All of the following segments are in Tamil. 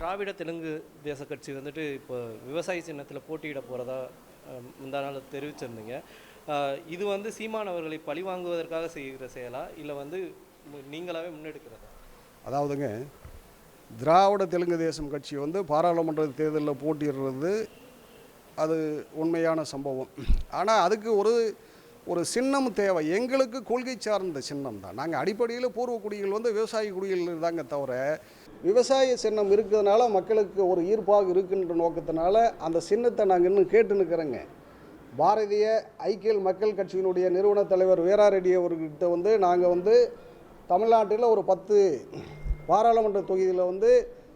திராவிட தெலுங்கு தேச கட்சி வந்துட்டு இப்போ விவசாய சின்னத்தில் போட்டியிட போகிறதா முந்தா நாள் தெரிவிச்சிருந்தீங்க. இது வந்து சீமானவர்களை பழிவாங்குவதற்காக செய்கிற செயலா? இல்லை வந்து நீங்களாகவே முன்னெடுக்கிறதா? அதாவதுங்க திராவிட தெலுங்கு தேசம் கட்சி வந்து பாராளுமன்ற தேர்தலில் போட்டியிடுறது அது உண்மையான சம்பவம். ஆனால் அதுக்கு ஒரு ஒரு சின்னம் தேவை. எங்களுக்கு கொள்கை சார்ந்த சின்னம் தான். நாங்கள் அடிப்படையில் பூர்வ குடிகள் வந்து விவசாய குடிகள் தாங்க தவிர விவசாய சின்னம் இருக்கிறதுனால மக்களுக்கு ஒரு ஈர்ப்பாக இருக்குன்ற நோக்கத்தினால அந்த சின்னத்தை நாங்கள் இன்னும் கேட்டு நிற்கிறோங்க பாரதிய ஐக்கிய மக்கள் கட்சியினுடைய நிறுவன தலைவர் வீராரெட்டி அவர்கிட்ட வந்து நாங்கள் வந்து தமிழ்நாட்டில் ஒரு பத்து பாராளுமன்ற தொகுதியில் வந்து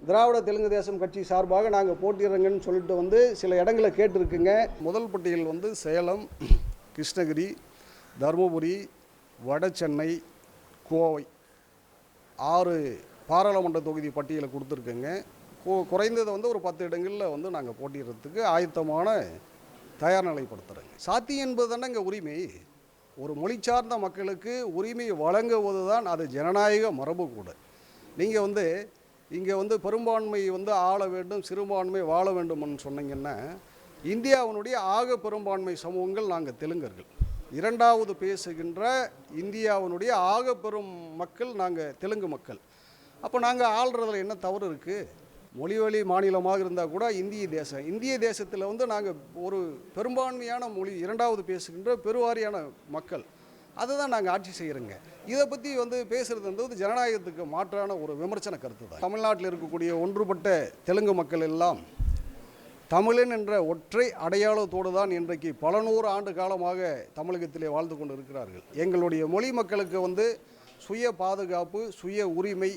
திராவிட தெலுங்கு தேசம் கட்சி சார்பாக நாங்கள் போட்டிடுறோங்கன்னு சொல்லிட்டு வந்து சில இடங்களை கேட்டிருக்குங்க. முதல் பட்டியல் வந்து சேலம் கிருஷ்ணகிரி தருமபுரி வட சென்னை கோவை. ஆறு பாராளுமன்ற தொகுதி பட்டியலை கொடுத்துருக்கேங்க. குறைந்தது வந்து ஒரு பத்து இடங்களில் வந்து நாங்கள் போட்டிடுறதுக்கு ஆயத்தமான தயார் நிலைப்படுத்துகிறோங்க சாத்தியம் என்பது தானே இங்கே உரிமை. ஒரு மொழி சார்ந்த மக்களுக்கு உரிமை வழங்குவது தான் அது ஜனநாயக மரபு கூட. நீங்கள் வந்து இங்கே வந்து பெரும்பான்மை வந்து ஆள வேண்டும் சிறுபான்மை வாழ வேண்டும்னு சொன்னீங்கன்னா இந்தியாவினுடைய ஆக பெரும்பான்மை சமூகங்கள் நாங்கள் தெலுங்கர்கள். இரண்டாவது பேசுகின்ற இந்தியாவினுடைய ஆக பெரும் மக்கள் நாங்கள் தெலுங்கு மக்கள். அப்போ நாங்கள் ஆள்றதுல என்ன தவறு இருக்குது மொழிவழி மாநிலமாக இருந்தால் கூட இந்திய தேசம். இந்திய தேசத்தில் வந்து நாங்கள் ஒரு பெரும்பான்மையான மொழி இரண்டாவது பேசுகின்ற பெருவாரியான மக்கள். அதை தான் நாங்கள் ஆட்சி செய்கிறோங்க இதை பற்றி வந்து பேசுகிறது வந்து ஜனநாயகத்துக்கு மாற்றான ஒரு விமர்சன கருத்து தான். தமிழ்நாட்டில் இருக்கக்கூடிய ஒன்றுபட்ட தெலுங்கு மக்கள் எல்லாம் தமிழன் என்ற ஒற்றை அடையாளத்தோடு தான் இன்றைக்கு பல நூறு ஆண்டு காலமாக தமிழகத்திலே வாழ்ந்து கொண்டு இருக்கிறார்கள். எங்களுடைய மொழி மக்களுக்கு வந்து சுய பாதுகாப்பு சுய உரிமை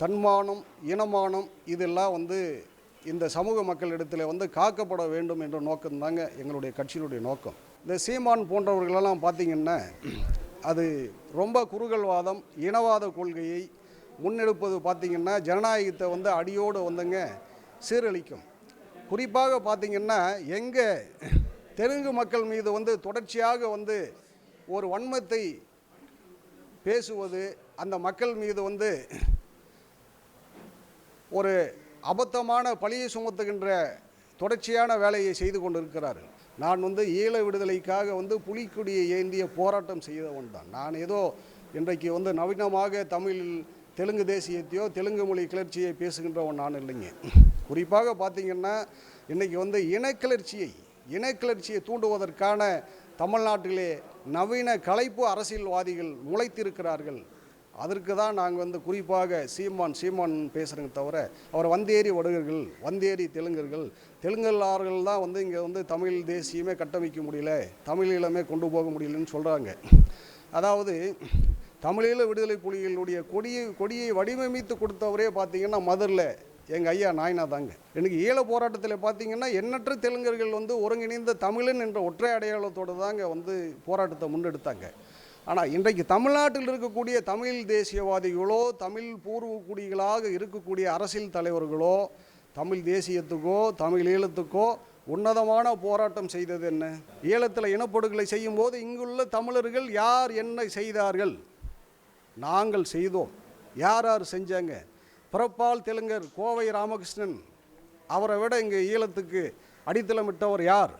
தன்மானம் இனமானம் இதெல்லாம் வந்து இந்த சமூக மக்களிடத்தில் வந்து காக்கப்பட வேண்டும் என்ற நோக்கம் தாங்க எங்களுடைய கட்சியினுடைய நோக்கம். இந்த சீமான் போன்றவர்களெல்லாம் பார்த்திங்கன்னா அது ரொம்ப குறுகல்வாதம் இனவாத கொள்கையை முன்னெடுப்பது பார்த்திங்கன்னா ஜனநாயகத்தை வந்து அடியோடு வந்துங்க சீரழிக்கும். குறிப்பாக பார்த்திங்கன்னா எங்கே தெலுங்கு மக்கள் மீது வந்து தொடர்ச்சியாக வந்து ஒரு வன்மத்தை பேசுவது அந்த மக்கள் மீது வந்து ஒரு அபத்தமான பழியை சுமத்துகின்ற தொடர்ச்சியான வேலையை செய்து கொண்டிருக்கிறார்கள். நான் வந்து ஈழ விடுதலைக்காக வந்து புலிக்கொடியை ஏந்திய போராட்டம் செய்தவன் தான். நான் ஏதோ இன்றைக்கு வந்து நவீனமாக தமிழில் தெலுங்கு தேசியத்தையோ தெலுங்கு மொழி கிளர்ச்சியை பேசுகின்றவன் நான் இல்லைங்க. குறிப்பாக பார்த்திங்கன்னா இன்றைக்கி வந்து இனக்கிளர்ச்சியை இனக்கிளர்ச்சியை தூண்டுவதற்கான தமிழ்நாட்டிலே நவீன கலைப்பு அரசியல்வாதிகள் முளைத்திருக்கிறார்கள். அதற்கு தான் நாங்கள் வந்து குறிப்பாக சீமான் சீமான் பேசுகிறேங்க தவிர அவர் வந்தேரி வடுகர்கள் வந்தேரி தெலுங்கர்கள் தெலுங்கல்லார்கள் தான் வந்து இங்கே வந்து தமிழ் தேசியமே கட்டமைக்க முடியல தமிழீழமே கொண்டு போக முடியலன்னு சொல்கிறாங்க அதாவது தமிழீழ விடுதலை புலிகளுடைய கொடியை கொடியை வடிவமைத்து கொடுத்தவரே பார்த்தீங்கன்னா மதுரில் எங்கள் ஐயா நாயனா தாங்க எனக்கு ஈழ போராட்டத்தில் பார்த்தீங்கன்னா எண்ணற்ற தெலுங்கர்கள் வந்து ஒருங்கிணைந்த தமிழன் என்ற ஒற்றை அடையாளத்தோடு தாங்க வந்து போராட்டத்தை முன்னெடுத்தாங்க. ஆனால் இன்றைக்கு தமிழ்நாட்டில் இருக்கக்கூடிய தமிழ் தேசியவாதிகளோ தமிழ் பூர்வக்குடிகளாக இருக்கக்கூடிய அரசியல் தலைவர்களோ தமிழ் தேசியத்துக்கோ தமிழ் ஈழத்துக்கோ உன்னதமான போராட்டம் செய்தது என்ன? ஈழத்தில் இனப்படுகொலை செய்யும்போது இங்குள்ள தமிழர்கள் யார் என்ன செய்தார்கள்? நாங்கள் செய்தோம். யார் யார் செஞ்சாங்க? பிறப்பால் தெலுங்கர் கோவை ராமகிருஷ்ணன். அவரை விட இங்கே ஈழத்துக்கு அடித்தளமிட்டவர் யார்?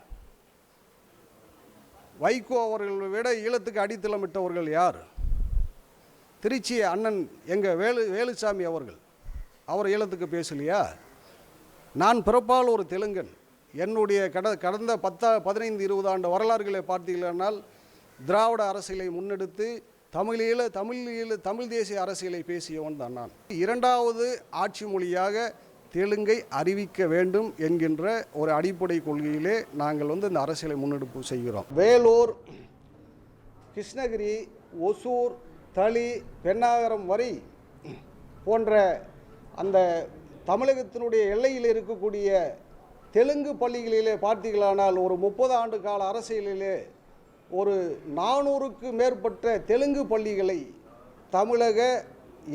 வைகோ அவர்களை விட ஈழத்துக்கு அடித்தளமிட்டவர்கள் யார்? திருச்சி அண்ணன் எங்கள் வேலு வேலுசாமி அவர்கள். அவர் ஈழத்துக்கு பேசலையா? நான் பிறப்பால் ஒரு தெலுங்கன். என்னுடைய கட கடந்த பத்தா பதினைந்து இருபது ஆண்டு வரலாறுகளை பார்த்தீர்களானால் திராவிட அரசியலை முன்னெடுத்து தமிழீழ தமிழீழ தமிழ் தேசிய அரசியலை பேசியவன் தான் நான். இரண்டாவது ஆட்சி மொழியாக தெலுங்கை அறிவிக்க வேண்டும் என்கின்ற ஒரு அடிப்படை கொள்கையிலே நாங்கள் வந்து இந்த அரசியலை முன்னெடுப்பு செய்கிறோம். வேலூர் கிருஷ்ணகிரி ஒசூர் தளி பெண்ணாகரம் வரை போன்ற அந்த தமிழகத்தினுடைய எல்லையில் இருக்கக்கூடிய தெலுங்கு பள்ளிகளிலே பார்த்தீர்களானால் ஒரு முப்பது ஆண்டு கால அரசியலிலே ஒரு நானூறுக்கு மேற்பட்ட தெலுங்கு பள்ளிகளை தமிழக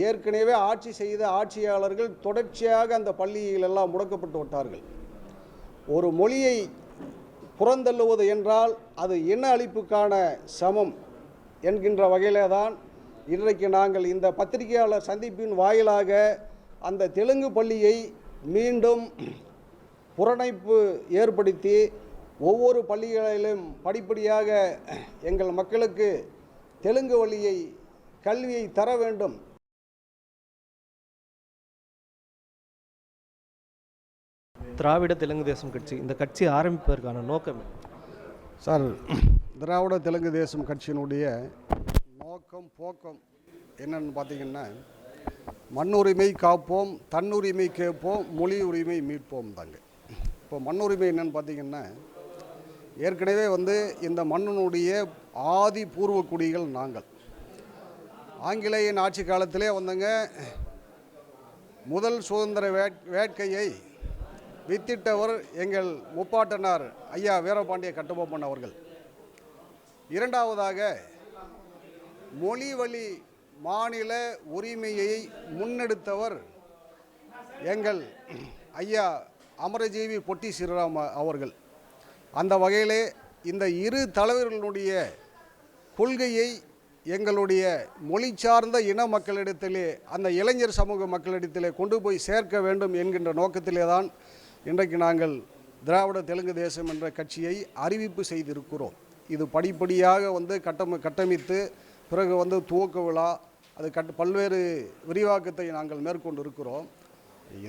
ஏற்கனவே ஆட்சி செய்த ஆட்சியாளர்கள் தொடர்ச்சியாக அந்த பள்ளிகளெல்லாம் முடக்கப்பட்டு விட்டார்கள். ஒரு மொழியை புறந்தள்ளுவது என்றால் அது இன அழிப்புக்கான சமம் என்கின்ற வகையிலே தான் இன்றைக்கு நாங்கள் இந்த பத்திரிகையாளர் சந்திப்பின் வாயிலாக அந்த தெலுங்கு பள்ளியை மீண்டும் புறணைப்பு ஏற்படுத்தி ஒவ்வொரு பள்ளிகளிலும் படிப்படியாக எங்கள் மக்களுக்கு தெலுங்கு வழியை கல்வியை தர வேண்டும். திராவிட தெலுங்கு தேசம் கட்சி இந்த கட்சி ஆரம்பிப்பதற்கான நோக்கம் சார் திராவிட தெலுங்கு தேசம் கட்சியினுடைய நோக்கம் போக்கம் என்னன்னு பார்த்தீங்கன்னா மண்ணுரிமை காப்போம் தன்னுரிமை கேட்போம் மொழி உரிமை மீட்போம் தாங்க. இப்போ மண்ணுரிமை என்னன்னு பார்த்தீங்கன்னா ஏற்கனவே வந்து இந்த மண்ணினுடைய ஆதி பூர்வ குடிகள் நாங்கள். ஆங்கிலேயன் ஆட்சி காலத்திலே வந்தங்க முதல் சுதந்திர வேட் வேட்கையை வித்திட்டவர் எங்கள் முப்பாட்டனார் ஐயா வீரபாண்டிய கட்டபொம்மன் அவர்கள். இரண்டாவதாக மொழி வழி மாநில உரிமையை முன்னெடுத்தவர் எங்கள் ஐயா அமரஜீவி பொட்டி ஸ்ரீராம அவர்கள். அந்த வகையிலே இந்த இரு தலைவர்களுடைய கொள்கையை எங்களுடைய மொழி சார்ந்த இன மக்களிடத்திலே அந்த இளைஞர் சமூக மக்களிடத்திலே கொண்டு போய் சேர்க்க வேண்டும் என்கின்ற நோக்கத்திலே தான் இன்றைக்கு நாங்கள் திராவிட தெலுங்கு தேசம் என்ற கட்சியை அறிவிப்பு செய்திருக்கிறோம். இது படிப்படியாக வந்து கட்டம கட்டமைத்து பிறகு வந்து துவக்க விழா அது கட் பல்வேறு விரிவாக்கத்தை நாங்கள் மேற்கொண்டு இருக்கிறோம்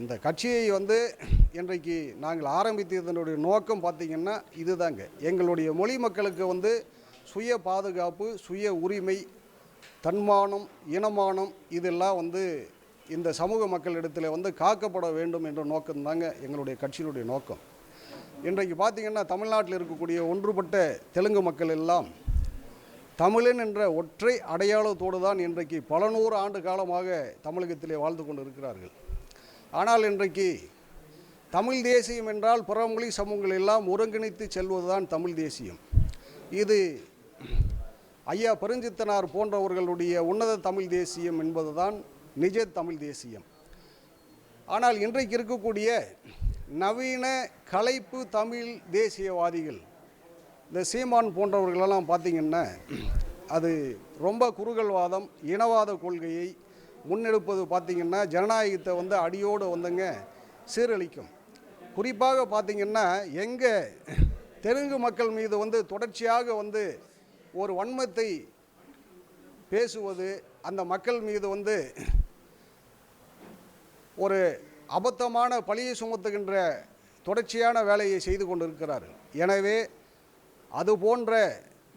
இந்த கட்சியை வந்து இன்றைக்கு நாங்கள் ஆரம்பித்ததனுடைய நோக்கம் பார்த்திங்கன்னா இதுதாங்க. எங்களுடைய மொழி மக்களுக்கு வந்து சுய பாதுகாப்பு சுய உரிமை தன்மானம் இனமானம் இதெல்லாம் வந்து இந்த சமூக மக்களிடத்தில் வந்து காக்கப்பட வேண்டும் என்ற நோக்கம் தாங்க எங்களுடைய கட்சியினுடைய நோக்கம். இன்றைக்கு பார்த்திங்கன்னா தமிழ்நாட்டில் இருக்கக்கூடிய ஒன்றுபட்ட தெலுங்கு மக்கள் எல்லாம் தமிழன் என்ற ஒற்றை அடையாளத்தோடு தான் இன்றைக்கு பல நூறு ஆண்டு காலமாக தமிழகத்திலே வாழ்ந்து கொண்டு இருக்கிறார்கள் ஆனால் இன்றைக்கு தமிழ் தேசியம் என்றால் பிறமொழி சமூகங்கள் எல்லாம் ஒருங்கிணைத்து செல்வதுதான் தமிழ் தேசியம். இது ஐயா பெருஞ்சித்தனார் போன்றவர்களுடைய உன்னத தமிழ் தேசியம் என்பதுதான் நிஜ தமிழ் தேசியம். ஆனால் இன்றைக்கு இருக்கக்கூடிய நவீன கலைப்பு தமிழ் தேசியவாதிகள் இந்த சீமான் போன்றவர்களெல்லாம் பார்த்திங்கன்னா அது ரொம்ப குறுகல்வாதம் இனவாத கொள்கையை முன்னெடுப்பது பார்த்திங்கன்னா ஜனநாயகத்தை வந்து அடியோடு வந்துங்க சீரழிக்கும். குறிப்பாக பார்த்திங்கன்னா எங்கே தெலுங்கு மக்கள் மீது வந்து தொடர்ச்சியாக வந்து ஒரு வன்மத்தை பேசுவது அந்த மக்கள் மீது வந்து ஒரு அபத்தமான பழியை சுமத்துகின்ற தொடர்ச்சியான வேலையை செய்து கொண்டிருக்கிறார்கள். எனவே அது போன்ற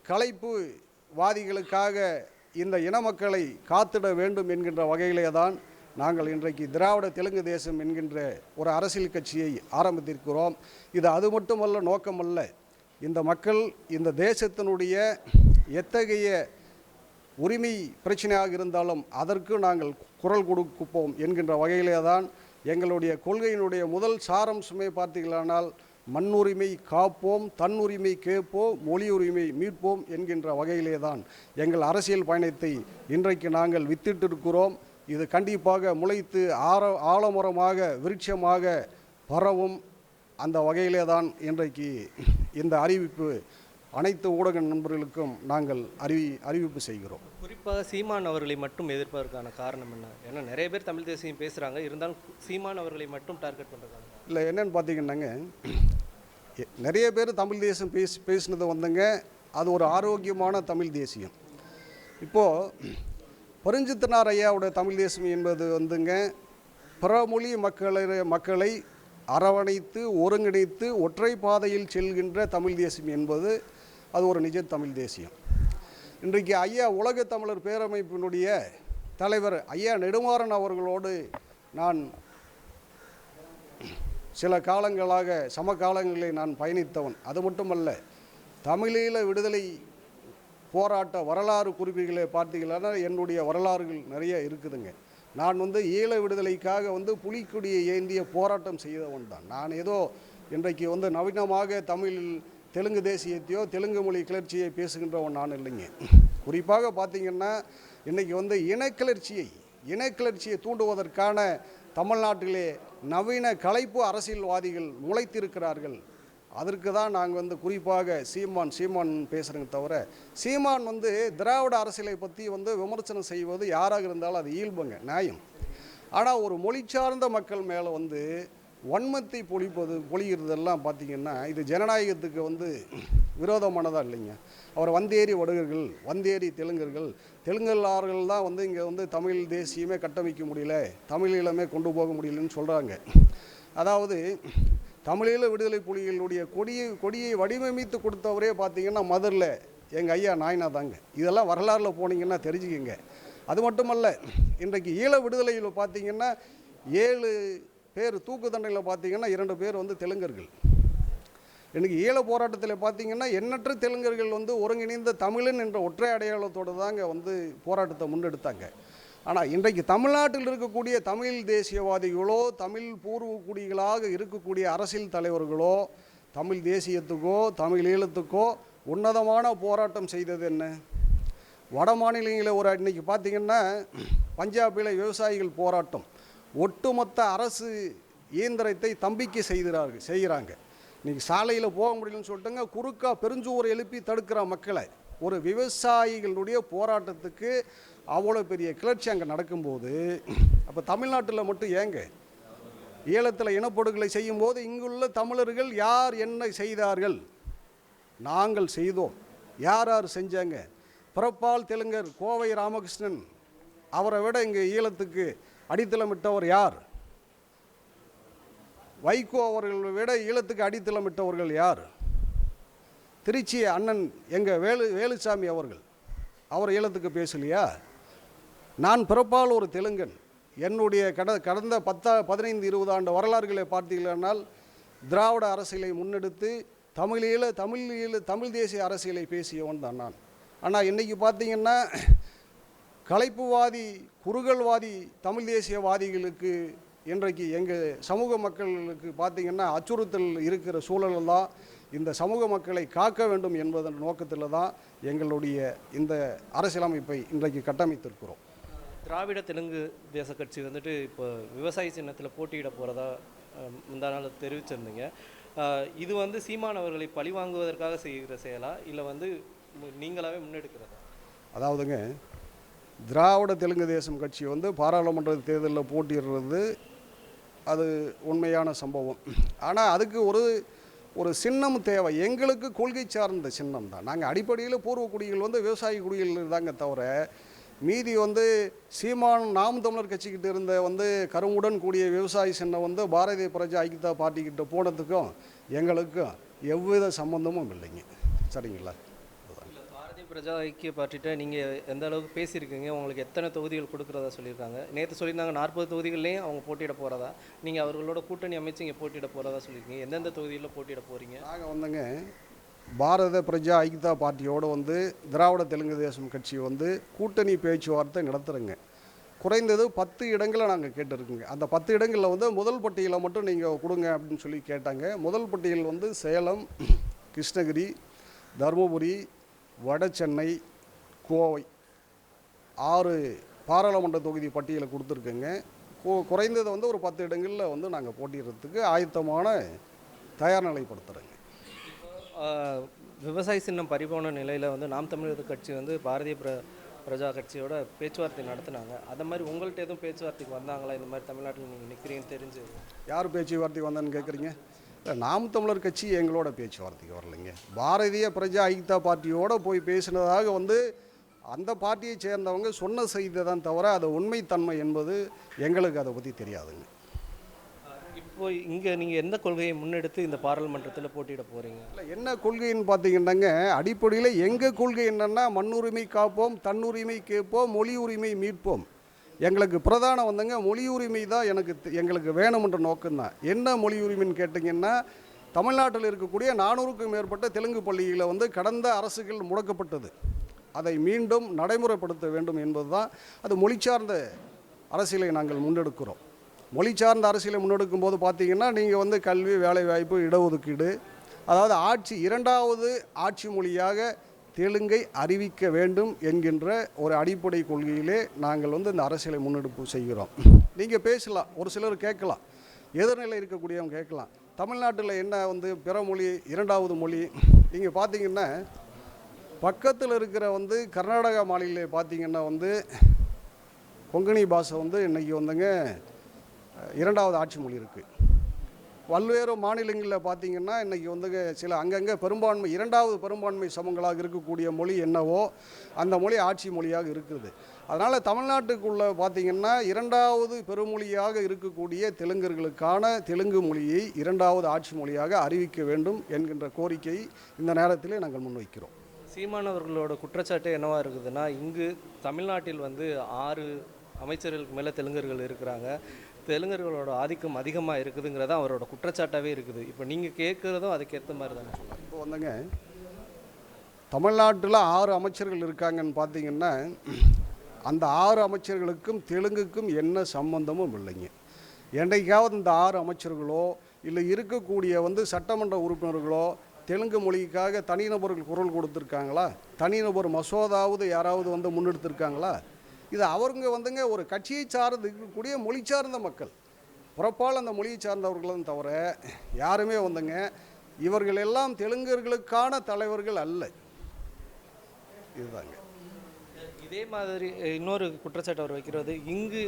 கலைப்பு வாதிகளுக்காக இந்த இன மக்களை காத்திட வேண்டும் என்கின்ற வகையிலே தான் நாங்கள் இன்றைக்கு திராவிட தெலுங்கு தேசம் என்கின்ற ஒரு அரசியல் கட்சியை ஆரம்பித்திருக்கிறோம். இது அது மட்டுமல்ல நோக்கமல்ல. இந்த மக்கள் இந்த தேசத்தினுடைய எத்தகைய உரிமை பிரச்சனையாக இருந்தாலும் அதற்கு நாங்கள் குரல் கொடுப்போம் என்கின்ற வகையிலே தான் எங்களுடைய கொள்கையினுடைய முதல் சாரம்சமே பார்த்தீர்களானால் மண்ணுரிமை காப்போம் தன்னுரிமை கேட்போம் மொழி உரிமை மீட்போம் என்கின்ற வகையிலே தான் எங்கள் அரசியல் பயணத்தை இன்றைக்கு நாங்கள் வித்திட்டிருக்கிறோம். இது கண்டிப்பாக முளைத்து ஆர ஆலமரமாக விருட்சமாக பரவும் அந்த வகையிலே தான் இன்றைக்கு இந்த அறிவிப்பு அனைத்து ஊடக நண்பர்களுக்கும் நாங்கள் அறிவி அறிவிப்பு செய்கிறோம். குறிப்பாக சீமான் அவர்களை மட்டும் எதிர்ப்பதற்கான காரணம் என்ன? ஏன்னா நிறைய பேர் தமிழ் தேசியம் பேசுகிறாங்க இருந்தாலும் சீமான் அவர்களை மட்டும் டார்கெட் பண்ணுறாங்க இல்லை என்னன்னு பார்த்தீங்கன்னாங்க நிறைய பேர் தமிழ் தேசம் பேசி பேசினது வந்துங்க அது ஒரு ஆரோக்கியமான தமிழ் தேசியம். இப்போது பரிஞ்சித்தனார் ஐயாவோட தமிழ் தேசம் என்பது வந்துங்க பிறமொழி மக்களை மக்களை அரவணைத்து ஒருங்கிணைத்து ஒற்றை பாதையில் செல்கின்ற தமிழ் தேசம் என்பது அது ஒரு நிஜ தமிழ் தேசியம். இன்றைக்கு ஐயா உலக தமிழர் பேரமைப்பினுடைய தலைவர் ஐயா நெடுமாறன் அவர்களோடு நான் சில காலங்களாக சமகாலங்களில் நான் பயணித்தவன். அது மட்டுமல்ல தமிழீழ விடுதலை போராட்ட வரலாறு குறிப்புகளை பார்த்தீங்கன்னா என்னுடைய வரலாறுகள் நிறைய இருக்குதுங்க. நான் வந்து ஈழ விடுதலைக்காக வந்து புலிக்கொடியை ஏந்திய போராட்டம் செய்தவன் தான் நான் ஏதோ இன்றைக்கு வந்து நவீனமாக தமிழ் தெலுங்கு தேசியத்தையோ தெலுங்கு மொழி கிளர்ச்சியை பேசுகின்றவன் நான் இல்லைங்க. குறிப்பாக பார்த்தீங்கன்னா இன்றைக்கி வந்து இனக்கிளர்ச்சியை இனக்கிளர்ச்சியை தூண்டுவதற்கான தமிழ்நாட்டிலே நவீன கலைப்பு அரசியல்வாதிகள் முளைத்திருக்கிறார்கள். அதற்கு தான் நாங்கள் வந்து குறிப்பாக சீமான் சீமான் பேசுகிறேங்க தவிர சீமான் வந்து திராவிட அரசியலை பற்றி வந்து விமர்சனம் செய்வது யாராக இருந்தாலும் அது இயல்புங்க நியாயம். ஆனால் ஒரு மொழி சார்ந்த மக்கள் மேலே வந்து வன்மத்தை பொழிப்பது பொழிகிறதெல்லாம் பார்த்திங்கன்னா இது ஜனநாயகத்துக்கு வந்து விரோதமானதா இல்லைங்க. அவர் வந்தேரி வடுகர்கள் வந்தேரி தெலுங்கர்கள் தெலுங்கல்லார்கள் தான் வந்து இங்கே வந்து தமிழ் தேசியமே கட்டமைக்க முடியல தமிழீழமே கொண்டு போக முடியலன்னு சொல்கிறாங்க அதாவது தமிழீழ விடுதலை புலிகளுடைய கொடியை கொடியை வடிவமைத்து கொடுத்தவரே பார்த்தீங்கன்னா மதுரில் எங்கள் ஐயா நாயனா தாங்க. இதெல்லாம் வரலாறில் போனீங்கன்னா தெரிஞ்சுக்கங்க. அது மட்டுமல்ல இன்றைக்கு ஈழ விடுதலையில் பார்த்தீங்கன்னா ஏழு பேர் தூக்கு தண்டனையில் பார்த்தீங்கன்னா இரண்டு பேர் வந்து தெலுங்கர்கள். இன்றைக்கி ஈழ போராட்டத்தில் பார்த்தீங்கன்னா எண்ணற்ற தெலுங்கர்கள் வந்து ஒருங்கிணைந்த தமிழன் என்ற ஒற்றை அடையாளத்தோடு தாங்க வந்து போராட்டத்தை முன்னெடுத்தாங்க. ஆனால் இன்றைக்கு தமிழ்நாட்டில் இருக்கக்கூடிய தமிழ் தேசியவாதிகளோ தமிழ் பூர்வக்குடிகளாக இருக்கக்கூடிய அரசியல் தலைவர்களோ தமிழ் தேசியத்துக்கோ தமிழ் ஈழத்துக்கோ உன்னதமான போராட்டம் செய்தது என்ன? வட மாநிலங்களில் ஒரு இன்றைக்கி பார்த்தீங்கன்னா பஞ்சாபில் விவசாயிகள் போராட்டம். ஒட்டுமொத்த அரசு இயந்திரத்தை தம்பிக்கை செய்கிறார்கள் செய்கிறாங்க. இன்றைக்கி சாலையில் போக முடியலன்னு சொல்லிட்டுங்க குறுக்கா பெருஞ்சூரை எழுப்பி தடுக்கிற மக்களை ஒரு விவசாயிகளுடைய போராட்டத்துக்கு அவ்வளோ பெரிய கிளர்ச்சி அங்கே நடக்கும்போது அப்போ தமிழ்நாட்டில் மட்டும் ஏங்க? ஈழத்தில் இனப்படுகொலை செய்யும்போது இங்குள்ள தமிழர்கள் யார் என்ன செய்தார்கள்? நாங்கள் செய்தோம். யார் யார் செஞ்சாங்க? பிறப்பால் தெலுங்கர் கோவை ராமகிருஷ்ணன் அவரை விட இங்கே ஈழத்துக்கு அடித்தளமிட்டவர் யார்? வைகோ அவர்களை விட ஈழத்துக்கு அடித்தளமிட்டவர்கள் யார்? திருச்சி அண்ணன் எங்கள் வேலு வேலுசாமி அவர்கள். அவர் ஈழத்துக்கு பேசலையா? நான் பிறப்பால் ஒரு தெலுங்கன். என்னுடைய கட கடந்த பத்தா பதினைந்து இருபது ஆண்டு வரலாறுகளை பார்த்தீர்களானால் திராவிட அரசியலை முன்னெடுத்து தமிழீழ தமிழீழ தமிழ் தேசிய அரசியலை பேசியவன் தான் நான். ஆனால் இன்றைக்கி பார்த்தீங்கன்னா கலைப்புவாதி குறுகல்வாதி தமிழ் தேசியவாதிகளுக்கு இன்றைக்கு எங்கள் சமூக மக்களுக்கு பார்த்தீங்கன்னா அச்சுறுத்தல் இருக்கிற சூழலில் தான் இந்த சமூக மக்களை காக்க வேண்டும் என்பதன் நோக்கத்தில் தான் எங்களுடைய இந்த அரசியலமைப்பை இன்றைக்கு கட்டமைத்திருக்கிறோம். திராவிட தெலுங்கு தேச கட்சி வந்துட்டு இப்போ விவசாய சின்னத்தில் போட்டியிட போகிறதா முந்தா நாள் தெரிவிச்சிருந்தீங்க. இது வந்து சீமான் அவர்களை பழிவாங்குவதற்காக செய்கிற செயலா? இல்லை வந்து நீங்களாவே முன்னெடுக்கிறதா? அதாவதுங்க திராவிட தெலுங்கு தேசம் கட்சி வந்து பாராளுமன்ற தேர்தலில் போட்டிடுறது அது உண்மையான சம்பவம். ஆனால் அதுக்கு ஒரு ஒரு சின்னம் தேவை. எங்களுக்கு கொள்கை சார்ந்த சின்னம் தான். நாங்கள் அடிப்படையில் பூர்வ குடிகள் வந்து விவசாய குடிகள் இருந்தாங்க தவிர மீதி வந்து சீமான் நாம் தமிழர் கட்சிக்கிட்ட இருந்த வந்து கருவுடன் கூடிய விவசாய சின்னம் வந்து பாரதிய பிரஜா ஐக்கியதா பார்ட்டிக்கிட்ட போனதுக்கும் எங்களுக்கும் எவ்வித சம்பந்தமும் இல்லைங்க. சரிங்களா? பிரஜா ஐக்கிய பார்ட்டிகிட்ட நீங்கள் எந்த அளவுக்கு பேசியிருக்கீங்க? உங்களுக்கு எத்தனை தொகுதிகள் கொடுக்குறதா சொல்லியிருக்காங்க? நேற்று சொல்லியிருந்தாங்க நாற்பது தொகுதிகள்லேயும் அவங்க போட்டியிட போகிறதா நீங்கள் அவர்களோட கூட்டணி அமைச்சு இங்கே போட்டியிட போகிறதா சொல்லியிருக்கீங்க. எந்தெந்த தொகுதிகளில் போட்டியிட போகிறீங்க நாங்கள் வந்துங்க பாரத பிரஜா ஐக்கியதா பார்ட்டியோடு வந்து திராவிட தெலுங்கு தேசம் கட்சி வந்து கூட்டணி பேச்சுவார்த்தை நடத்துகிறோங்க குறைந்தது பத்து இடங்களை நாங்கள் கேட்டிருக்கோங்க. அந்த பத்து இடங்களில் வந்து முதல் பட்டியலை மட்டும் நீங்கள் கொடுங்க அப்படின்னு சொல்லி கேட்டாங்க. முதல் பட்டியல் வந்து சேலம் கிருஷ்ணகிரி தருமபுரி வடசென்னை கோவை. ஆறு பாராளுமன்ற தொகுதி பட்டியலை கொடுத்துருக்கேங்க. கு- குறைந்தது வந்து ஒரு பத்து இடங்களில் வந்து நாங்கள் போட்டியிடுறதுக்கு ஆயத்தமான தயார் நிலைப்படுத்துகிறோங்க விவசாய சின்னம் பறிபோன நிலையில் வந்து நாம் தமிழர் கட்சி வந்து பாரதிய பிர பிரஜா கட்சியோட பேச்சுவார்த்தை நடத்துனாங்க. அந்த மாதிரி உங்கள்கிட்ட எதுவும் பேச்சுவார்த்தைக்கு வந்தாங்களா? இந்த மாதிரி தமிழ்நாட்டில் நீங்கள் நிற்கிறீங்கன்னு தெரிஞ்சு. யார் பேச்சுவார்த்தைக்கு வந்தான்னு கேட்குறீங்க நாம் தமிழர் கட்சி எங்களோட பேச்சுவார்த்தைக்கு வரலைங்க. பாரதிய பிரஜா ஐக்கியதா பார்ட்டியோட போய் பேசினதாக வந்து அந்த பார்ட்டியை சேர்ந்தவங்க சொன்ன செய்தி தான் தவிர அது உண்மைத்தன்மை என்பது எங்களுக்கு அதை பற்றி தெரியாதுங்க. இப்போ இங்கே நீங்கள் எந்த கொள்கையை முன்னெடுத்து இந்த பாராளுமன்றத்தில் போட்டியிட போகிறீங்க இல்லை என்ன கொள்கைன்னு பார்த்தீங்கன்னாங்க அடிப்படையில் எங்கள் கொள்கை என்னென்னா மண்ணுரிமை காப்போம் தன்னுரிமை கேட்போம் மொழி உரிமை மீட்போம். எங்களுக்கு பிரதானம் வந்துங்க மொழி உரிமை தான் எனக்கு எங்களுக்கு வேணுமென்ற நோக்கம்தான். என்ன மொழி உரிமைன்னு கேட்டிங்கன்னா தமிழ்நாட்டில் இருக்கக்கூடிய நானூறுக்கும் மேற்பட்ட தெலுங்கு பள்ளிகளை வந்து கடந்த அரசுகள் முடக்கப்பட்டது. அதை மீண்டும் நடைமுறைப்படுத்த வேண்டும் என்பது தான் அது மொழி சார்ந்த அரசியலை நாங்கள் முன்னெடுக்கிறோம். மொழி சார்ந்த அரசியலை முன்னெடுக்கும் போது பார்த்திங்கன்னா நீங்கள் வந்து கல்வி வேலைவாய்ப்பு இடஒதுக்கீடு அதாவது ஆட்சி இரண்டாவது ஆட்சி மொழியாக தெலுங்கை அறிவிக்க வேண்டும் என்கின்ற ஒரு அடிப்படை கொள்கையிலே நாங்கள் வந்து இந்த அரசியலை முன்னெடுப்பு செய்கிறோம். நீங்கள் பேசலாம். ஒரு சிலர் கேட்கலாம். எதிர்நிலை இருக்கக்கூடியவங்க கேட்கலாம். தமிழ்நாட்டில் என்ன வந்து பிற மொழி இரண்டாவது மொழி? நீங்கள் பார்த்தீங்கன்னா பக்கத்தில் இருக்கிற வந்து கர்நாடகா மாநில பார்த்திங்கன்னா வந்து கொங்கணி பாஷை வந்து இன்றைக்கி வந்துங்க இரண்டாவது ஆட்சி மொழி இருக்குது பல்வேறு மாநிலங்களில் பார்த்தீங்கன்னா இன்றைக்கி வந்து சில அங்கங்கே பெரும்பான்மை இரண்டாவது பெரும்பான்மை சமங்களாக இருக்கக்கூடிய மொழி என்னவோ அந்த மொழி ஆட்சி மொழியாக இருக்குது. அதனால் தமிழ்நாட்டுக்குள்ளே பார்த்தீங்கன்னா இரண்டாவது பெருமொழியாக இருக்கக்கூடிய தெலுங்கர்களுக்கான தெலுங்கு மொழியை இரண்டாவது ஆட்சி மொழியாக அறிவிக்க வேண்டும் என்கின்ற கோரிக்கை இந்த நேரத்திலே நாங்கள் முன்வைக்கிறோம். சீமானவர்களோட குற்றச்சாட்டு என்னவாக இருக்குதுன்னா இங்கு தமிழ்நாட்டில் வந்து ஆறு அமைச்சர்களுக்கு மேலே தெலுங்கர்கள் இருக்கிறாங்க. தெலுங்கர்களோட ஆதிக்கம் அதிகமாக இருக்குதுங்கிறது அவரோட குற்றச்சாட்டாகவே இருக்குது. இப்போ நீங்கள் கேட்குறதும் அதுக்கேற்ற மாதிரி தானே சொல்லலாம் இப்போ வந்துங்க தமிழ்நாட்டில் ஆறு அமைச்சர்கள் இருக்காங்கன்னு பார்த்தீங்கன்னா அந்த ஆறு அமைச்சர்களுக்கும் தெலுங்குக்கும் என்ன சம்பந்தமும் இல்லைங்க. என்றைக்காவது இந்த ஆறு அமைச்சர்களோ இல்லை இருக்கக்கூடிய வந்து சட்டமன்ற உறுப்பினர்களோ தெலுங்கு மொழிக்காக தனிநபர்கள் குரல் கொடுத்துருக்காங்களா? தனிநபர் மசோதாவது யாராவது வந்து முன்னெடுத்திருக்காங்களா? இது அவருங்க வந்துங்க ஒரு கட்சியை சார்ந்து இருக்கக்கூடிய மொழி சார்ந்த மக்கள். புறப்பால் அந்த மொழியை சார்ந்தவர்களும் தவிர யாருமே வந்துங்க இவர்கள் எல்லாம் தெலுங்கர்களுக்கான தலைவர்கள் அல்ல. இதுதாங்க. இதே மாதிரி இன்னொரு குற்றச்சாட்டு அவர் வைக்கிறது இங்கு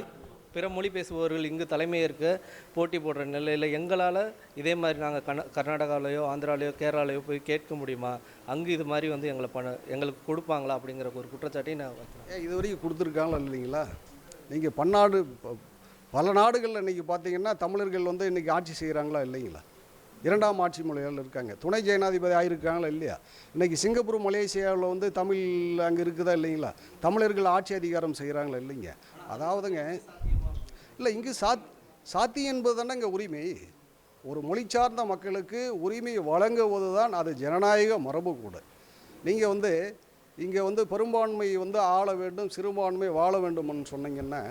பிற மொழி பேசுபவர்கள் இங்கு தலைமையேற்க போட்டி போடுற நிலையில் எங்களால் இதே மாதிரி நாங்கள் கன கர்நாடகாவிலையோ ஆந்திராலையோ கேரளாலையோ போய் கேட்க முடியுமா? அங்கே இது மாதிரி வந்து எங்களை பண்ண எங்களுக்கு கொடுப்பாங்களா அப்படிங்கிற ஒரு குற்றச்சாட்டையும் நான் வைக்கிறேன். ஏன் இது வரைக்கும் கொடுத்துருக்காங்களா இல்லைங்களா? நீங்கள் பன்னாடு ப- பல நாடுகளில் இன்றைக்கி பார்த்தீங்கன்னா தமிழர்கள் வந்து இன்றைக்கி ஆட்சி செய்கிறாங்களா இல்லைங்களா? இரண்டாம் ஆட்சி மொழிகள் இருக்காங்க. துணை ஜெயனாதிபதி ஆகியிருக்காங்களா இல்லையா? இன்றைக்கி சிங்கப்பூர் மலேசியாவில் வந்து தமிழ் அங்கே இருக்குதா இல்லைங்களா? தமிழர்கள் ஆட்சி அதிகாரம் செய்கிறாங்களா இல்லைங்க? அதாவதுங்க இல்லை இங்கு சாத் சாத்தி என்பது தானே இங்கே உரிமை. ஒரு மொழி சார்ந்த மக்களுக்கு உரிமை வழங்குவது தான் அது ஜனநாயக மரபு கூட நீங்கள் வந்து இங்கே வந்து பெரும்பான்மை வந்து ஆள வேண்டும் சிறுபான்மை வாழ வேண்டும்னு சொன்னீங்கன்னா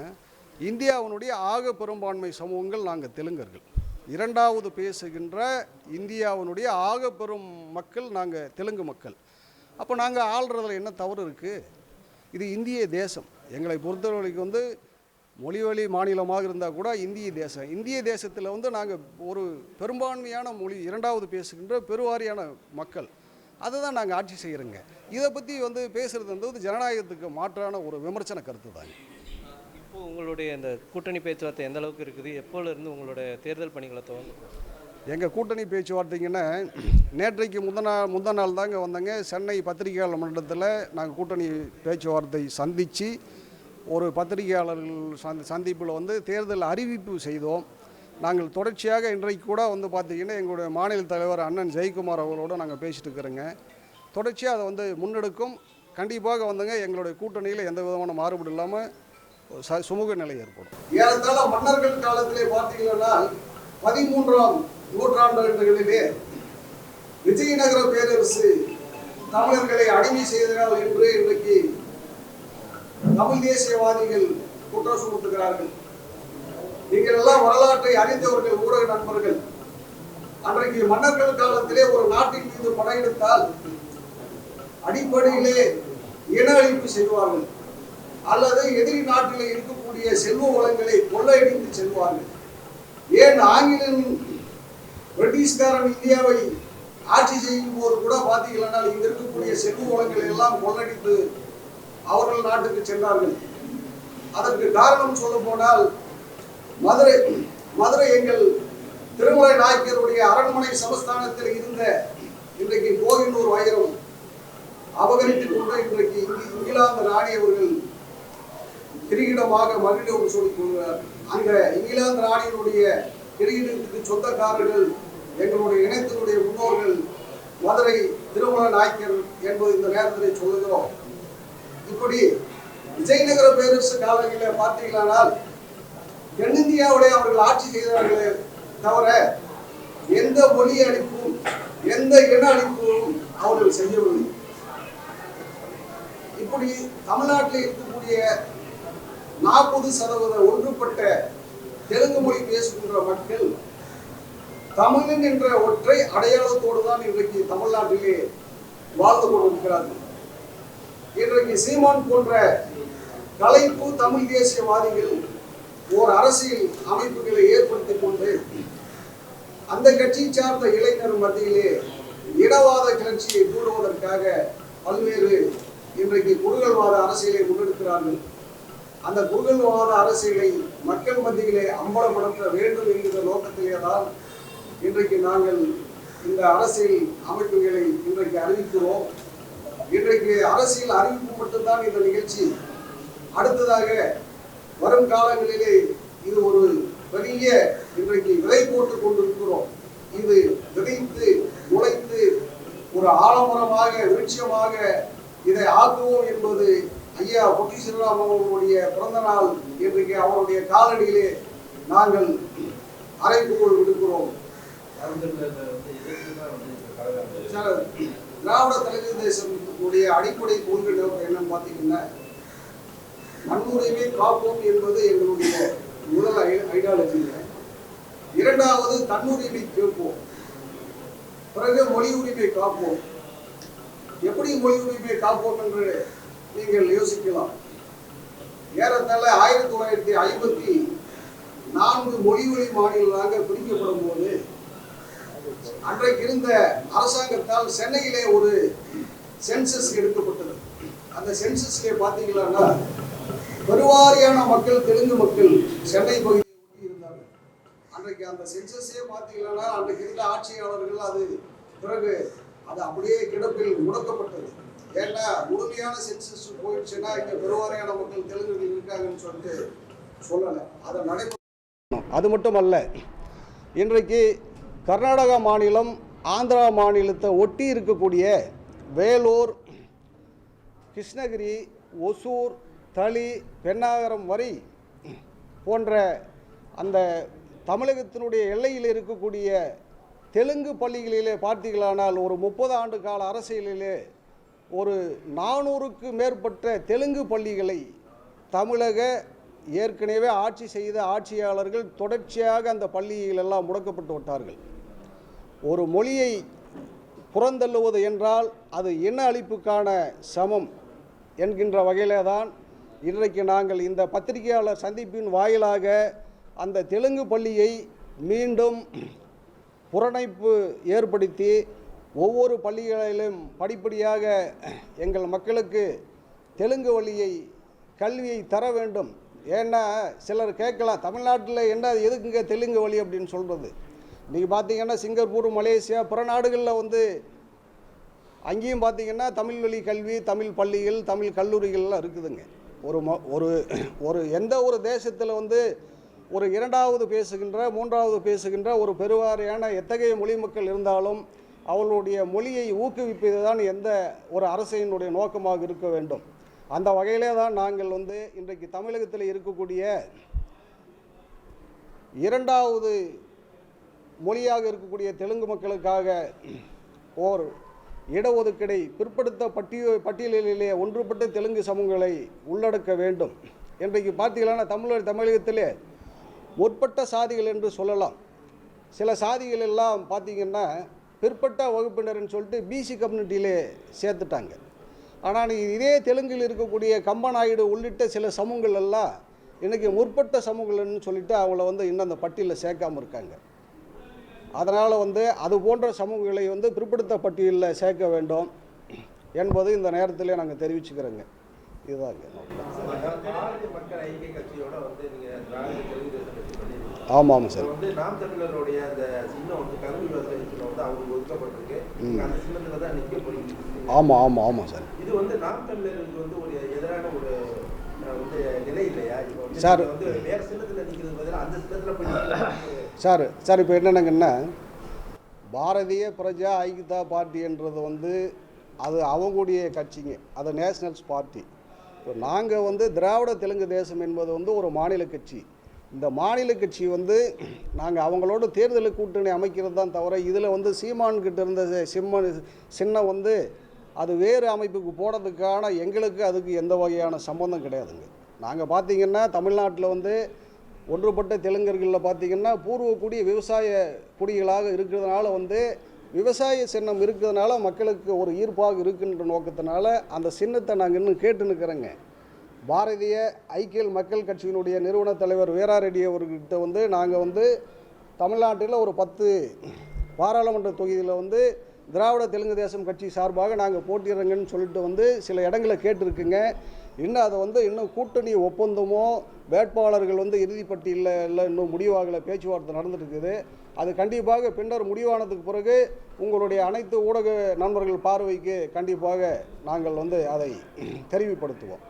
இந்தியாவினுடைய ஆக பெரும்பான்மை சமூகங்கள் நாங்கள் தெலுங்கர்கள். இரண்டாவது பேசுகின்ற இந்தியாவினுடைய ஆக பெரும் மக்கள் நாங்கள் தெலுங்கு மக்கள். அப்போ நாங்கள் ஆள்றதில் என்ன தவறு இருக்குது இது இந்திய தேசம். எங்களை பொறுத்தவரைக்கும் வந்து மொழிவழி மாநிலமாக இருந்தால் கூட இந்திய தேசம். இந்திய தேசத்தில் வந்து நாங்கள் ஒரு பெரும்பான்மையான மொழி இரண்டாவது பேசுகின்ற பெருவாரியான மக்கள். அதை தான் நாங்கள் ஆட்சி செய்கிறோங்க இதை பற்றி வந்து பேசுகிறது வந்து ஜனநாயகத்துக்கு மாற்றான ஒரு விமர்சன கருத்து தாங்க இப்போ உங்களுடைய இந்த கூட்டணி பேச்சுவார்த்தை எந்த அளவுக்கு இருக்குது? எப்போலேருந்து உங்களுடைய தேர்தல் பணிகளை துவங்க எங்கள் கூட்டணி பேச்சுவார்த்தைங்கன்னா நேற்றைக்கு முந்தின முந்தின நாள் தாங்க வந்தாங்க. சென்னை பத்திரிகையாளர் மன்றத்தில் நாங்கள் கூட்டணி பேச்சுவார்த்தை சந்தித்து ஒரு பத்திரிகையாளர்கள் சந்தி சந்திப்பில் வந்து தேர்தல் அறிவிப்பு செய்தோம். நாங்கள் தொடர்ச்சியாக இன்றைக்கு கூட வந்து பார்த்திங்கன்னா எங்களுடைய மாநில தலைவர் அண்ணன் ஜெயக்குமார் அவர்களோடு நாங்கள் பேசிட்டு இருக்கிறோங்க. தொடர்ச்சியாக அதை வந்து முன்னெடுக்கும். கண்டிப்பாக வந்துங்க எங்களுடைய கூட்டணியில் எந்த விதமான மாறுபாடு இல்லாமல் ச சுமூக நிலை ஏற்படும். ஏறத்தாழ மன்னர்கள் காலத்திலே பார்த்தீங்கன்னா பதிமூன்றாம் நூற்றாண்டுகளிலே விஜயநகர பேரரசு தமிழர்களை அடிமை செய்தனர் என்று இன்றைக்கு தமிழ் தேசியவாதிகள் குற்றம் சுமத்துகிறார்கள் நீங்கள் எல்லாம் வரலாற்றை அறிந்தவர்கள் ஊடக நண்பர்கள். அன்றைக்கு மன்னர்கள் காலத்திலே ஒரு நாட்டின் மீது படையெடுத்தால் அடிப்படையிலே இன அழிப்பு செய்வார்கள். அல்லது எதிரி நாட்டிலே இருக்கக்கூடிய செல்வ வளங்களை கொள்ளையடித்து செல்வார்கள். ஏன் ஆங்கிலம் பிரிட்டிஷ்காரன் இந்தியாவை ஆட்சி செய்யும் போது கூட பார்த்தீங்கன்னா இங்க இருக்கக்கூடிய செல்வ வளங்களை எல்லாம் கொள்ளடித்து அவர்கள் நாட்டுக்கு சென்றார்கள். அதற்கு காரணம் சொல்ல போனால் மதுரை மதுரை எங்கள் திருமலை நாயக்கருடைய அரண்மனை சமஸ்தானத்தில் இருந்த இன்றைக்கு கோகினூர் வைரம் அபகரித்துக் கொண்டு இன்றைக்கு இங்கிலாந்து ராணி அவர்கள் கிரீடமாக மகிழ்வு சொல்லிக் கொள்கிறார். அந்த இங்கிலாந்து ராணியினுடைய கிரீடத்துக்கு சொந்தக்காரர்கள் எங்களுடைய இனத்தினுடைய முன்னோர்கள் மதுரை திருமல நாயக்கர் என்பது இந்த நேரத்தில் சொல்லுகிறோம். இப்படி விஜயநகர பேரரசு காலங்களில் பார்த்தீங்களானால் தென்னிந்தியாவுடைய அவர்கள் ஆட்சி செய்தார்களே தவிர எந்த மொழி அழிப்பும் எந்த இன அழிப்பும் அவர்கள் செய்யவில்லை. இப்படி தமிழ்நாட்டில் இருக்கக்கூடிய நாற்பது சதவீத ஒன்றுபட்ட தெலுங்கு மொழி பேசுகின்ற மக்கள் தமிழன் என்ற ஒற்றை அடையாளத்தோடு தான் இன்றைக்கு தமிழ்நாட்டிலே வாழ்ந்து கொண்டிருக்கிறார்கள். இன்றைக்கு சீமான் போன்ற கலைப்பு தமிழ் தேசியவாதிகள் ஓர் அரசியல் அமைப்புகளை ஏற்படுத்திக் கொண்டு அந்த கட்சியை சார்ந்த இளைஞர் மத்தியிலே இடவாத கிளர்ச்சியை கூடுவதற்காக பல்வேறு இன்றைக்கு குறுகல்வாத அரசியலை முன்னெடுக்கிறார்கள். அந்த குறுகல்வாத அரசியலை மக்கள் மத்தியிலே அம்பலப்படுத்த வேண்டும் என்கிற நோக்கத்திலே தான் இன்றைக்கு நாங்கள் இந்த அரசியல் அமைப்புகளை இன்றைக்கு அறிவிக்கிறோம். இன்றைக்கு அரசியல் அறிவிப்பு மட்டும்தான் இந்த நிகழ்ச்சி. அடுத்ததாக வரும் காலங்களிலே இது ஒரு பெரிய இன்றைக்கு விதை போட்டுக் கொண்டிருக்கிறோம். இது விதைத்து முளைத்து ஒரு ஆலமரமாக விருட்சமாக இதை ஆக்குவோம் என்பது ஐயா பொட்டி ஸ்ரீராம் அவர்களுடைய பிறந்த நாள் இன்றைக்கு அவருடைய காலடியிலே நாங்கள் அறைகூல் விடுக்கிறோம். சார் திராவிட தலைவர் தேசத்துடைய அடிப்படை கொள்கை நோக்கம் என்னன்னு பார்த்தீங்கன்னா மண்ணுரிமை காப்போம் என்பது எங்களுடைய முதல் ஐடியாலஜிங்க இரண்டாவது தன்னுரிமை கேட்போம். பிறகு மொழி உரிமை காப்போம். எப்படி மொழி உரிமை காப்போம் என்று நீங்கள் யோசிக்கலாம். ஏறத்தாழ ஆயிரத்தி தொள்ளாயிரத்தி ஐம்பத்தி நான்கு மொழி வழி மாநிலங்களாக பிரிக்கப்படும் போது அன்றைக்கு இருந்த அரசாங்கத்தால் சென்னையிலே ஒரு சென்சஸ் எடுக்கப்பட்டது. அந்த சென்சஸ்லே பார்த்தீங்கன்னா பெருவாரியான மக்கள் தெலுங்கு மக்கள் சென்னை பகுதியை ஒட்டி அன்றைக்கு அந்த சென்சஸே பார்த்தீங்கன்னா அன்றைக்கு இருந்த ஆட்சியாளர்கள் அது பிறகு அது அப்படியே கிடப்பில் முடக்கப்பட்டது. ஏன்னா முழுமையான சென்சஸ் போயிடுச்சுன்னா இங்கே பெருவாரியான மக்கள் தெலுங்குகள் இருக்காங்கன்னு சொல்லிட்டு சொல்லலை. அதை நடைமுறை அது மட்டும் அல்ல இன்றைக்கு கர்நாடகா மாநிலம் ஆந்திரா மாநிலத்தை ஒட்டி இருக்கக்கூடிய வேலூர் கிருஷ்ணகிரி ஒசூர் தளி பெண்ணாகரம் வரை போன்ற அந்த தமிழகத்தினுடைய எல்லையில் இருக்கக்கூடிய தெலுங்கு பள்ளிகளிலே பார்த்தீர்களானால் ஒரு முப்பது ஆண்டு கால அரசியலிலே ஒரு நானூறுக்கு மேற்பட்ட தெலுங்கு பள்ளிகளை தமிழக ஏற்கனவே ஆட்சி செய்த ஆட்சியாளர்கள் தொடர்ச்சியாக அந்த பள்ளிகளெல்லாம் முடக்கப்பட்டு விட்டார்கள். ஒரு மொழியை புறந்தள்ளுவது என்றால் அது இன அழிப்புக்கான சமம் என்கின்ற வகையிலே தான் இன்றைக்கு நாங்கள் இந்த பத்திரிகையாளர் சந்திப்பின் வாயிலாக அந்த தெலுங்கு பள்ளியை மீண்டும் புறணைப்பு ஏற்படுத்தி ஒவ்வொரு பள்ளிகளிலும் படிப்படியாக எங்கள் மக்களுக்கு தெலுங்கு வழியை கல்வியை தர வேண்டும். ஏன்னா சிலர் கேட்கலாம் தமிழ்நாட்டில் என்ன எதுக்குங்க தெலுங்கு வழி அப்படின்னு சொல்கிறது இன்றைக்கி பார்த்தீங்கன்னா சிங்கப்பூர் மலேசியா பிற நாடுகளில் வந்து அங்கேயும் பார்த்தீங்கன்னா தமிழ் வழி கல்வி தமிழ் பள்ளிகள் தமிழ் கல்லூரிகள்லாம் இருக்குதுங்க. ஒரு ம ஒரு ஒரு எந்த ஒரு தேசத்தில் வந்து ஒரு இரண்டாவது பேசுகின்ற மூன்றாவது பேசுகின்ற ஒரு பெருவாரியான எத்தகைய மொழி மக்கள் இருந்தாலும் அவர்களுடைய மொழியை ஊக்குவிப்பது தான் எந்த ஒரு அரசினுடைய நோக்கமாக இருக்க வேண்டும். அந்த வகையிலே தான் நாங்கள் வந்து இன்றைக்கு தமிழகத்தில் இருக்கக்கூடிய இரண்டாவது மொழியாக இருக்கக்கூடிய தெலுங்கு மக்களுக்காக ஓர் இடஒதுக்கீடை பிற்படுத்த பட்டிய பட்டியலிலே ஒன்றுபட்ட தெலுங்கு சமூகங்களை உள்ளடக்க வேண்டும். இன்றைக்கு பார்த்தீங்கன்னா தமிழர் தமிழகத்திலே முற்பட்ட சாதிகள் என்று சொல்லலாம். சில சாதிகள் எல்லாம் பார்த்தீங்கன்னா பிற்பட்ட வகுப்பினர்னு சொல்லிட்டு பிசி கம்யூனிட்டியிலே சேர்த்துட்டாங்க. ஆனால் இதே தெலுங்கில் இருக்கக்கூடிய கம்பநாயுடு உள்ளிட்ட சில சமூகங்கள் எல்லாம் இன்றைக்கி முற்பட்ட சமூகங்கள்னு சொல்லிட்டு அவங்கள வந்து இன்னும் அந்த பட்டியலில் சேர்க்காம இருக்காங்க. அதனால் வந்து அது போன்ற சமூகங்களை வந்து பிற்படுத்த பட்டியலில் சேர்க்க வேண்டும் என்பது இந்த நேரத்திலே நாங்கள் தெரிவிச்சுக்கிறோங்க. இதுதாங்க. ஆமாம் இப்ப சார். ஆமாம் ஆமாம் ஆமாம் சார். இது வந்து நாம் தமிழருக்கு வந்து ஒரு எதிரான ஒரு நிலை இல்லையா? சார். வேற சின்னத்துல நிக்கிறது பதிலா அந்த சின்னத்துல போய் சார் சார் இப்போ என்னென்னங்கன்னா பாரதிய பிரஜா ஐக்கியதா பார்ட்டின்றது வந்து அது அவங்களுடைய கட்சிங்க. அது நேஷனல்ஸ் பார்ட்டி. இப்போ நாங்கள் வந்து திராவிட தெலுங்கு தேசம் என்பது வந்து ஒரு மாநில கட்சி. இந்த மாநில கட்சி வந்து நாங்கள் அவங்களோட தேர்தல் கூட்டணி அமைக்கிறது தான் தவிர இதில் வந்து சீமான்கிட்ட இருந்த சிம்ம சின்னம் வந்து அது வேறு அமைப்புக்கு போடுறதுக்கான எங்களுக்கு அதுக்கு எந்த வகையான சம்பந்தம் கிடையாதுங்க. நாங்கள் பார்த்தீங்கன்னா தமிழ்நாட்டில் வந்து ஒன்றுபட்ட தெலுங்கர்களில் பார்த்தீங்கன்னா பூர்வக்குடி விவசாய குடிகளாக இருக்கிறதுனால வந்து விவசாய சின்னம் இருக்கிறதுனால மக்களுக்கு ஒரு ஈர்ப்பாக இருக்குன்ற நோக்கத்தினால அந்த சின்னத்தை நாங்கள் இன்னும் கேட்டு நிற்கிறோங்க பாரதிய ஐக்கிய மக்கள் கட்சியினுடைய நிறுவன தலைவர் வீராரெட்டி அவர்கிட்ட வந்து நாங்கள் வந்து தமிழ்நாட்டில் ஒரு பத்து பாராளுமன்ற தொகுதியில் வந்து திராவிட தெலுங்கு தேசம் கட்சி சார்பாக நாங்கள் போட்டிடுறோங்கன்னு சொல்லிட்டு வந்து சில இடங்களை கேட்டிருக்குங்க. இன்னும் அதை வந்து இன்னும் கூட்டணி ஒப்பந்தமோ வேட்பாளர்கள் வந்து இறுதிப்பட்டியலில் இல்லை இன்னும் முடிவாகலை பேச்சுவார்த்தை நடந்துட்டுருக்குது. அது கண்டிப்பாக பின்னர் முடிவானதுக்கு பிறகு உங்களுடைய அனைத்து ஊடக நண்பர்கள் பார்வைக்கு கண்டிப்பாக நாங்கள் வந்து அதை தெரிவுபடுத்துவோம்.